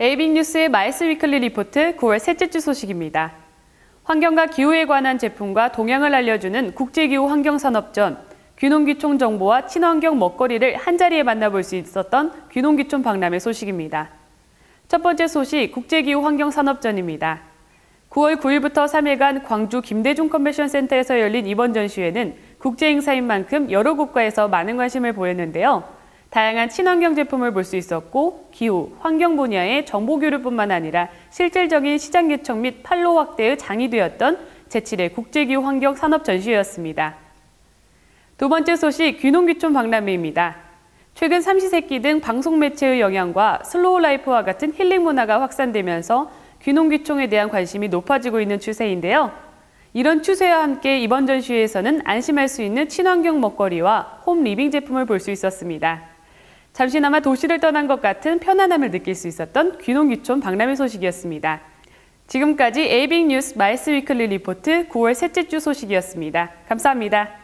에이빅뉴스의 마이스 위클리 리포트 9월 셋째 주 소식입니다. 환경과 기후에 관한 제품과 동향을 알려주는 국제기후 환경산업전, 귀농귀촌 정보와 친환경 먹거리를 한자리에 만나볼 수 있었던 귀농귀촌 박람회 소식입니다. 첫 번째 소식 국제기후 환경산업전입니다. 9월 9일부터 3일간 광주 김대중 컨벤션 센터에서 열린 이번 전시회는 국제 행사인 만큼 여러 국가에서 많은 관심을 보였는데요. 다양한 친환경 제품을 볼 수 있었고 기후, 환경 분야의 정보 교류뿐만 아니라 실질적인 시장 개척 및 판로 확대의 장이 되었던 제7회 국제기후 환경 산업 전시회였습니다. 두 번째 소식 귀농귀촌 박람회입니다. 최근 삼시세끼 등 방송 매체의 영향과 슬로우 라이프와 같은 힐링 문화가 확산되면서 귀농귀촌에 대한 관심이 높아지고 있는 추세인데요. 이런 추세와 함께 이번 전시회에서는 안심할 수 있는 친환경 먹거리와 홈 리빙 제품을 볼 수 있었습니다. 잠시나마 도시를 떠난 것 같은 편안함을 느낄 수 있었던 귀농귀촌 박람회 소식이었습니다. 지금까지 에이빅 뉴스 마이스 위클리 리포트 9월 셋째 주 소식이었습니다. 감사합니다.